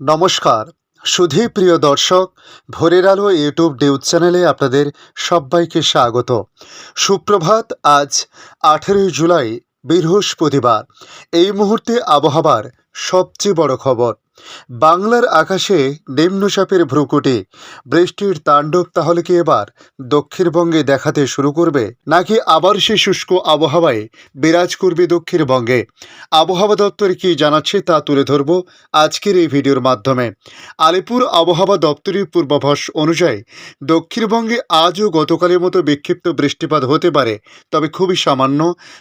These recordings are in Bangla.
নমস্কার। সুধী প্রিয় দর্শক, ভোরের আলো ইউটিউব নিউজ চ্যানেলে আপনাদের সবাইকে স্বাগত। সুপ্রভাত, আজ আঠেরোই জুলাই, বৃহস্পতিবার। এই মুহূর্তে আবহাওয়ার সবচেয়ে বড় খবর। বাংলার আকাশে নিম্নচাপের ভ্রুকুটি। বৃষ্টির তাণ্ডব তাহলে কি এবার দক্ষিণবঙ্গে দেখাতে শুরু করবে? নাকি আবার সে শুষ্ক আবহাওয়ায় বিরাজ করবে দক্ষিণবঙ্গে? আবহাওয়া দপ্তর কি জানাচ্ছে তা তুলে ধরব আজকের এই ভিডিওর মাধ্যমে। আলিপুর আবহাওয়া দপ্তরের পূর্বাভাস অনুযায়ী, দক্ষিণবঙ্গে আজও গতকালের মতো বিক্ষিপ্ত বৃষ্টিপাত হতে পারে, তবে খুবই সামান্য।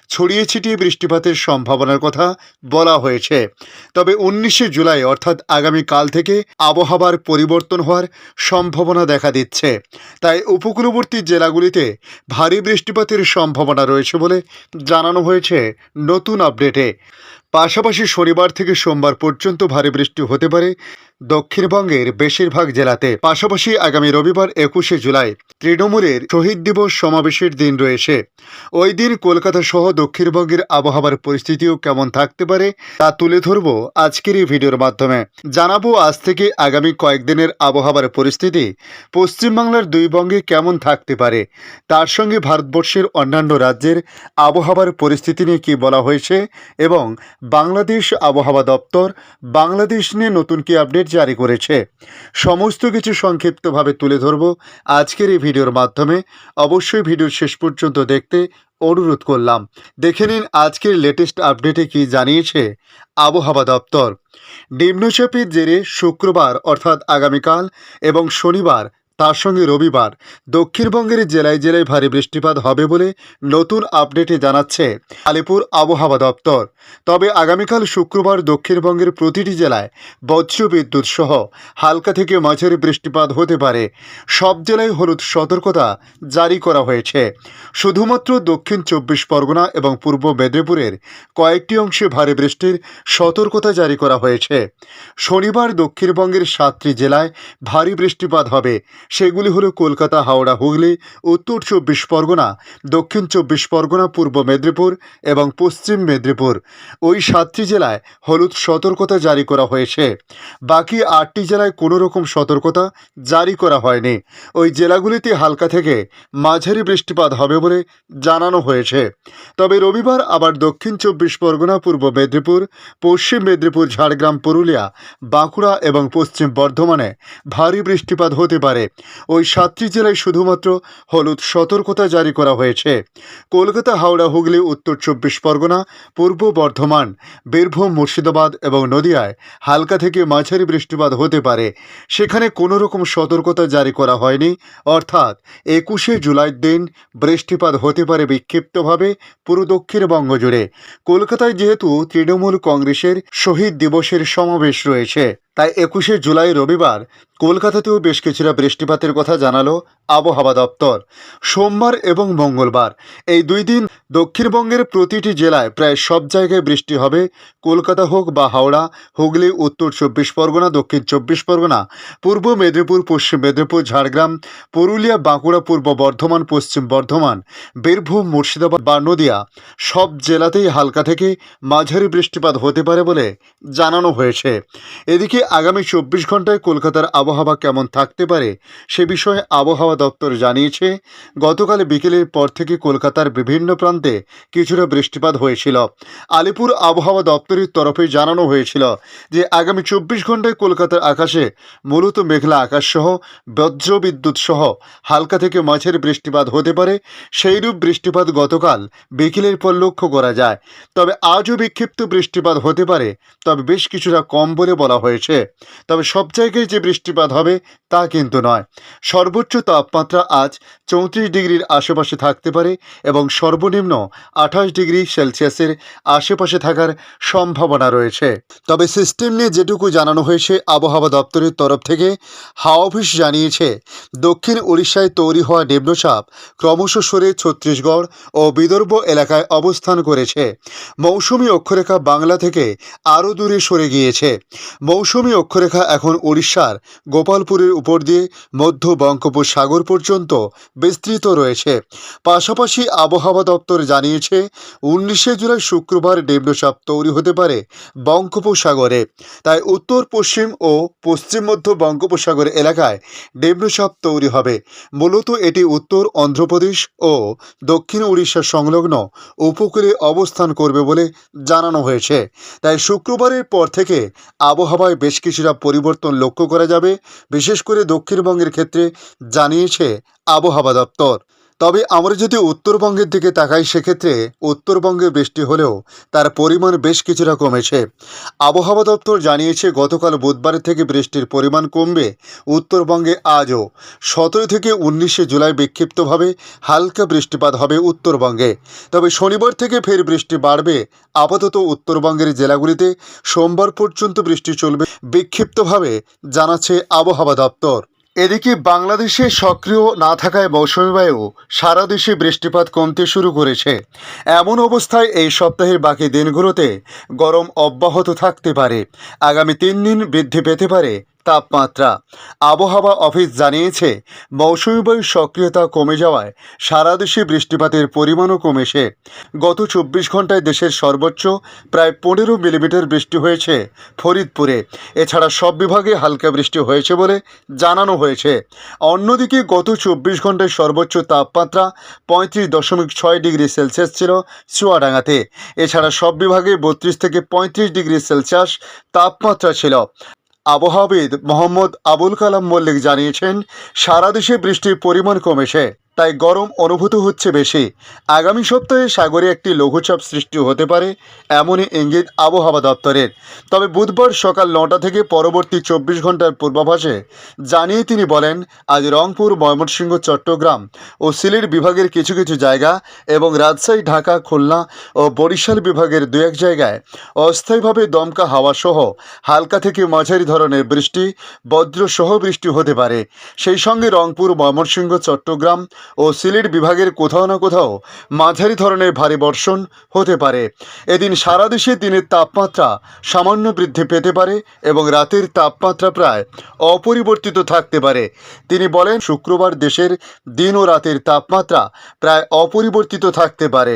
ছড়িয়ে ছিটিয়ে বৃষ্টিপাতের সম্ভাবনার কথা বলা হয়েছে। তবে উনিশে জুলাই, অর্থাৎ আগামীকাল থেকে আবহাওয়ার পরিবর্তন হওয়ার সম্ভাবনা দেখা দিচ্ছে। তাই উপকূলবর্তী জেলাগুলিতে ভারী বৃষ্টিপাতের সম্ভাবনা রয়েছে বলে জানানো হয়েছে নতুন আপডেটে। পাশাপাশি শনিবার থেকে সোমবার পর্যন্ত ভারী বৃষ্টি হতে পারে। দক্ষিণবঙ্গের বেশিরভাগ জেলাতে। পাশাপাশি আগামী রবিবার একুশে জুলাই তৃণমূলের শহীদ দিবস সমাবেশের দিন রয়েছে। ওই দিন কলকাতা সহ দক্ষিণবঙ্গের আবহাওয়ার পরিস্থিতিও কেমন থাকতে পারে, তা তুলে ধরব আজকের এই ভিডিওর মাধ্যমে। জানাব আজ থেকে আগামী কয়েকদিনের আবহাওয়ার পরিস্থিতি, পশ্চিমবাংলার দুই বঙ্গে কেমন থাকতে পারে, তার সঙ্গে ভারতবর্ষের অন্যান্য রাজ্যের আবহাওয়ার পরিস্থিতি নিয়ে কী বলা হয়েছে এবং বাংলাদেশ আবহাওয়া দপ্তর বাংলাদেশ নিয়ে নতুন কি আপডেট জারি করেছে। সমস্ত কিছু সংক্ষিপ্তভাবে তুলে ধরব। আজকের এই ভিডিওর মাধ্যমে অবশ্যই ভিডিওর শেষ পর্যন্ত দেখতে অনুরোধ করলাম। দেখে নিন আজকের লেটেস্ট আপডেটে কি জানিয়েছে আবহাওয়া দপ্তর। নিম্নচাপের জেরে শুক্রবার, অর্থাৎ আগামীকাল এবং শনিবার তার সঙ্গে রবিবার দক্ষিণবঙ্গের জেলায় জেলায় ভারী বৃষ্টিপাত হবে বলে নতুন আপডেটে জানাচ্ছে আলিপুর আবহাওয়া দপ্তর। তবে আগামীকাল শুক্রবার দক্ষিণবঙ্গের প্রতিটি জেলায় বজ্র বিদ্যুৎ সহ হালকা থেকে মাঝারি বৃষ্টিপাত হতে পারে। সব জেলায় হলুদ সতর্কতা জারি করা হয়েছে। শুধুমাত্র দক্ষিণ চব্বিশ পরগনা এবং পূর্ব মেদিনীপুরের কয়েকটি অংশে ভারী বৃষ্টির সতর্কতা জারি করা হয়েছে। শনিবার দক্ষিণবঙ্গের সাতটি জেলায় ভারী বৃষ্টিপাত হবে। সেগুলি হলো কলকাতা, হাওড়া, হুগলি, উত্তর চব্বিশ পরগনা, দক্ষিণ চব্বিশ পরগনা, পূর্ব মেদিনীপুর এবং পশ্চিম মেদিনীপুর। ওই সাতটি জেলায় হলুদ সতর্কতা জারি করা হয়েছে। বাকি আটটি জেলায় কোনো রকম সতর্কতা জারি করা হয়নি। ওই জেলাগুলিতে হালকা থেকে মাঝারি বৃষ্টিপাত হবে বলে জানানো হয়েছে। তবে রবিবার আবার দক্ষিণ চব্বিশ পরগনা, পূর্ব মেদিনীপুর, পশ্চিম মেদিনীপুর, ঝাড়গ্রাম, পুরুলিয়া, বাঁকুড়া এবং পশ্চিম বর্ধমানে ভারী বৃষ্টিপাত হতে পারে। ওই সাতটি জেলায় শুধুমাত্র হলুদ সতর্কতা জারি করা হয়েছে। কলকাতা, হাওড়া, হুগলি, উত্তর চব্বিশ পরগনা, পূর্ব বর্ধমান, বীরভূম, মুর্শিদাবাদ এবং নদিয়ায় হালকা থেকে মাঝারি বৃষ্টিপাত হতে পারে। সেখানে কোনো রকম সতর্কতা জারি করা হয়নি। অর্থাৎ একুশে জুলাইয়ের দিন বৃষ্টিপাত হতে পারে বিক্ষিপ্তভাবে পুরো দক্ষিণবঙ্গ জুড়ে কলকাতায় যেহেতু তৃণমূল কংগ্রেসের শহীদ দিবসের সমাবেশ রয়েছে, তাই একুশে জুলাই রবিবার কলকাতাতেও বেশ কিছুটা বৃষ্টিপাতের কথা জানালো আবহাওয়া দপ্তর। সোমবার এবং মঙ্গলবার, এই দুই দিন দক্ষিণবঙ্গের প্রতিটি জেলায় প্রায় সব জায়গায় বৃষ্টি হবে। কলকাতা হোক বা হাওড়া, হুগলি, উত্তর চব্বিশ পরগনা, দক্ষিণ চব্বিশ পরগনা, পূর্ব মেদিনীপুর, পশ্চিম মেদিনীপুর, ঝাড়গ্রাম, পুরুলিয়া, বাঁকুড়া, পূর্ব বর্ধমান, পশ্চিম বর্ধমান, বীরভূম, মুর্শিদাবাদ বা নদিয়া, সব জেলাতেই হালকা থেকে মাঝারি বৃষ্টিপাত হতে পারে বলে জানানো হয়েছে। এদিকে আগামী চব্বিশ ঘন্টায় কলকাতার আবহাওয়া কেমন থাকতে পারে সে বিষয়ে আবহাওয়া দপ্তর জানিয়েছে, গতকাল বিকেলের পর থেকে কলকাতার বিভিন্ন প্রান্তে কিছুটা বৃষ্টিপাত হয়েছিল। আলিপুর আবহাওয়া দপ্তরের তরফে জানানো হয়েছিল যে, আগামী চব্বিশ ঘন্টায় কলকাতার আকাশে মূলত মেঘলা আকাশ সহ বজ্রবিদ্যুৎ সহ হালকা থেকে মাঝের বৃষ্টিপাত হতে পারে। সেইরূপ বৃষ্টিপাত গতকাল বিকেলের পর লক্ষ্য করা যায়। তবে আজও বিক্ষিপ্ত বৃষ্টিপাত হতে পারে, তবে বেশ কিছুটা কম বলে বলা হয়েছে। তবে সব জায়গায় যে বৃষ্টিপাত হবে তা কিন্তু নয়। সর্বোচ্চ তাপমাত্রা আজ চৌত্রিশ ডিগ্রির আশেপাশে থাকতে পারে এবং সর্বনিম্ন আঠাশ ডিগ্রি সেলসিয়াসের আশেপাশে থাকার সম্ভাবনা রয়েছে। তবে সিস্টেম নিয়ে যেটুকু জানানো হয়েছে আবহাওয়া দপ্তরের তরফ থেকে, হাওয়া অফিস জানিয়েছে, দক্ষিণ উড়িষ্যায় তৈরি হওয়া নিম্নচাপ ক্রমশ সরে ছত্তিশগড় ও বিদর্ভ এলাকায় অবস্থান করেছে। মৌসুমী অক্ষরেখা বাংলা থেকে আরও দূরে সরে গিয়েছে। মৌসুমী অক্ষরেখা এখন উড়িষ্যার গোপালপুরের উপর দিয়ে মধ্য বঙ্গোপসাগর পর্যন্ত বিস্তৃত রয়েছে। পাশাপাশি আবহাওয়া দপ্তর জানিয়েছে, উনিশে জুলাই শুক্রবার নিম্নচাপ তৈরি হতে পারে বঙ্গোপসাগরে। তাই উত্তর, পশ্চিম ও পশ্চিম মধ্য বঙ্গোপসাগর এলাকায় নিম্নচাপ তৈরি হবে। মূলত এটি উত্তর, অন্ধ্রপ্রদেশ ও দক্ষিণ উড়িষ্যা সংলগ্ন উপকূলে অবস্থান করবে বলে জানানো হয়েছে। তাই শুক্রবারের পর থেকে আবহাওয়ায় বেশ কিছুটা পরিবর্তন লক্ষ্য করা যাবে। বিশেষ করে দক্ষিণবঙ্গের ক্ষেত্রে জানিয়েছে আবহাওয়া দপ্তর। তবে আমরা যদি উত্তরবঙ্গের দিকে তাকাই, সেক্ষেত্রে উত্তরবঙ্গে বৃষ্টি হলেও তার পরিমাণ বেশ কিছুটা কমেছে। আবহাওয়া দপ্তর জানিয়েছে, গতকাল বুধবার থেকে বৃষ্টির পরিমাণ কমবে। উত্তরবঙ্গে আজও সতেরো থেকে উনিশে জুলাই বিক্ষিপ্তভাবে হালকা বৃষ্টিপাত হবে উত্তরবঙ্গে। তবে শনিবার থেকে ফের বৃষ্টি বাড়বে আপাতত উত্তরবঙ্গের জেলাগুলিতে। সোমবার পর্যন্ত বৃষ্টি চলবে বিক্ষিপ্তভাবে, জানাচ্ছে আবহাওয়া দপ্তর। এদিকে বাংলাদেশে সক্রিয় না থাকায় মৌসুমী বায়ু সারা দেশে বৃষ্টিপাত কমতে শুরু করেছে। এমন অবস্থায় এই সপ্তাহের বাকি দিনগুলোতে গরম অব্যাহত থাকতে পারে। আগামী তিন দিন বৃদ্ধি পেতে পারে তাপমাত্রা। আবহাওয়া অফিস জানিয়েছে মৌসুমী বায়ুর সক্রিয়তা কমে যাওয়ায় সারা দেশে বৃষ্টিপাতের পরিমাণও কমেছে। গত চব্বিশ ঘন্টায় দেশের সর্বোচ্চ প্রায় পনেরো মিলিমিটার বৃষ্টি হয়েছে ফরিদপুরে। এছাড়া সব বিভাগে হালকা বৃষ্টি হয়েছে বলে জানানো হয়েছে। অন্যদিকে গত চব্বিশ ঘন্টায় সর্বোচ্চ তাপমাত্রা পঁয়ত্রিশ দশমিক ছয় ডিগ্রি সেলসিয়াস ছিল চুয়াডাঙ্গাতে। এছাড়া সব বিভাগে বত্রিশ থেকে পঁয়ত্রিশ ডিগ্রি সেলসিয়াস তাপমাত্রা ছিল। আবহাওয়াবিদ মোহাম্মদ আবুল কালাম মল্লিক জানিয়েছেন সারা দেশে বৃষ্টির পরিমাণ কমেছে। তাই গরম অনুভূত হচ্ছে বেশি। আগামী সপ্তাহে সাগরে একটি লঘুচাপ সৃষ্টি হতে পারে, এমনই ইঙ্গিত আবহাওয়া দপ্তরের। তবে বুধবার সকাল নটা থেকে পরবর্তী চব্বিশ ঘণ্টার পূর্বাভাসে জানিয়ে তিনি বলেন, আজ রংপুর, ময়মনসিংহ, চট্টগ্রাম ও সিলেট বিভাগের কিছু কিছু জায়গা এবং রাজশাহী, ঢাকা, খুলনা ও বরিশাল বিভাগের দু এক জায়গায় অস্থায়ীভাবে দমকা হাওয়া সহ হালকা থেকে মাঝারি ধরনের বৃষ্টি, বজ্রসহ বৃষ্টি হতে পারে। সেই সঙ্গে রংপুর, ময়মনসিংহ, চট্টগ্রাম ও সিলেট বিভাগের কোথাও না কোথাও মাঝারি ধরনের ভারী বর্ষণ হতে পারে। এদিন সারা দেশে দিনের তাপমাত্রা সামান্য বৃদ্ধি পেতে পারে এবং রাতের তাপমাত্রা প্রায় অপরিবর্তিত থাকতে পারে। তিনি বলেন, শুক্রবার দেশের দিন ও রাতের তাপমাত্রা প্রায় অপরিবর্তিত থাকতে পারে।